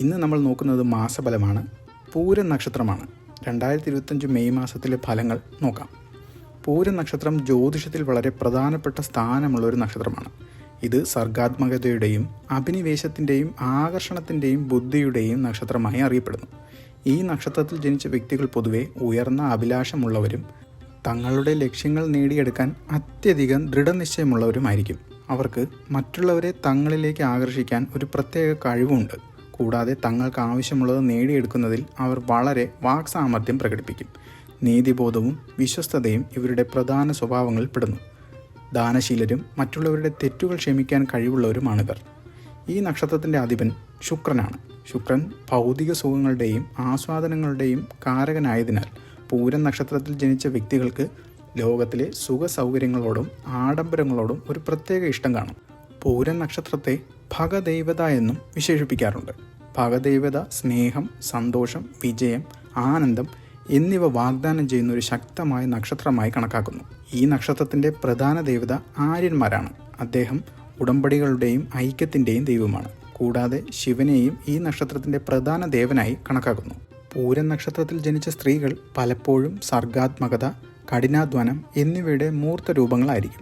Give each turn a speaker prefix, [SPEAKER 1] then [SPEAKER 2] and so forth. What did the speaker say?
[SPEAKER 1] ഇന്ന് നമ്മൾ നോക്കുന്നത് മാസഫലമാണ് പൂരം നക്ഷത്രമാണ്. രണ്ടായിരത്തി ഇരുപത്തഞ്ച് മെയ് മാസത്തിലെ ഫലങ്ങൾ നോക്കാം. പൂരം നക്ഷത്രം ജ്യോതിഷത്തിൽ വളരെ പ്രധാനപ്പെട്ട സ്ഥാനമുള്ള ഒരു നക്ഷത്രമാണ്. ഇത് സർഗാത്മകതയുടെയും അഭിനിവേശത്തിന്റെയും ആകർഷണത്തിന്റെയും ബുദ്ധിയുടെയും നക്ഷത്രമായി അറിയപ്പെടുന്നു. ഈ നക്ഷത്രത്തിൽ ജനിച്ച വ്യക്തികൾ പൊതുവെ ഉയർന്ന അഭിലാഷമുള്ളവരും തങ്ങളുടെ ലക്ഷ്യങ്ങൾ നേടിയെടുക്കാൻ അത്യധികം ദൃഢനിശ്ചയമുള്ളവരുമായിരിക്കും. അവർക്ക് മറ്റുള്ളവരെ തങ്ങളിലേക്ക് ആകർഷിക്കാൻ ഒരു പ്രത്യേക കഴിവുണ്ട്. കൂടാതെ തങ്ങൾക്ക് ആവശ്യമുള്ളത് നേടിയെടുക്കുന്നതിൽ അവർ വളരെ വാക്സാമർഥ്യം പ്രകടിപ്പിക്കും. നീതിബോധവും വിശ്വസ്തതയും ഇവരുടെ പ്രധാന സ്വഭാവങ്ങളിൽ പെടുന്നു. ദാനശീലരും മറ്റുള്ളവരുടെ തെറ്റുകൾ ക്ഷമിക്കാൻ കഴിവുള്ളവരുമാണിവർ. ഈ നക്ഷത്രത്തിന്റെ അധിപൻ ശുക്രനാണ്. ശുക്രൻ ഭൗതിക സുഖങ്ങളുടെയും ആസ്വാദനങ്ങളുടെയും കാരകനായതിനാൽ പൂരം നക്ഷത്രത്തിൽ ജനിച്ച വ്യക്തികൾക്ക് ലോകത്തിലെ സുഖ സൗകര്യങ്ങളോടും ആഡംബരങ്ങളോടും ഒരു പ്രത്യേക ഇഷ്ടം കാണും. പൂരം നക്ഷത്രത്തെ ഭഗദൈവത എന്നും വിശേഷിപ്പിക്കാറുണ്ട്. ഭഗദൈവത സ്നേഹം സന്തോഷം വിജയം ആനന്ദം എന്നിവ വാഗ്ദാനം ചെയ്യുന്ന ഒരു ശക്തമായ നക്ഷത്രമായി കണക്കാക്കുന്നു. ഈ നക്ഷത്രത്തിന്റെ പ്രധാന ദേവത ആര്യന്മാരാണ്. അദ്ദേഹം ഉടമ്പടികളുടെയും ഐക്യത്തിന്റെയും ദൈവമാണ്. കൂടാതെ ശിവനെയും ഈ നക്ഷത്രത്തിന്റെ പ്രധാന ദേവനായി കണക്കാക്കുന്നു. പൂരൻ നക്ഷത്രത്തിൽ ജനിച്ച സ്ത്രീകൾ പലപ്പോഴും സർഗാത്മകത കഠിനാധ്വാനം എന്നിവയുടെ മൂർത്ത രൂപങ്ങളായിരിക്കും.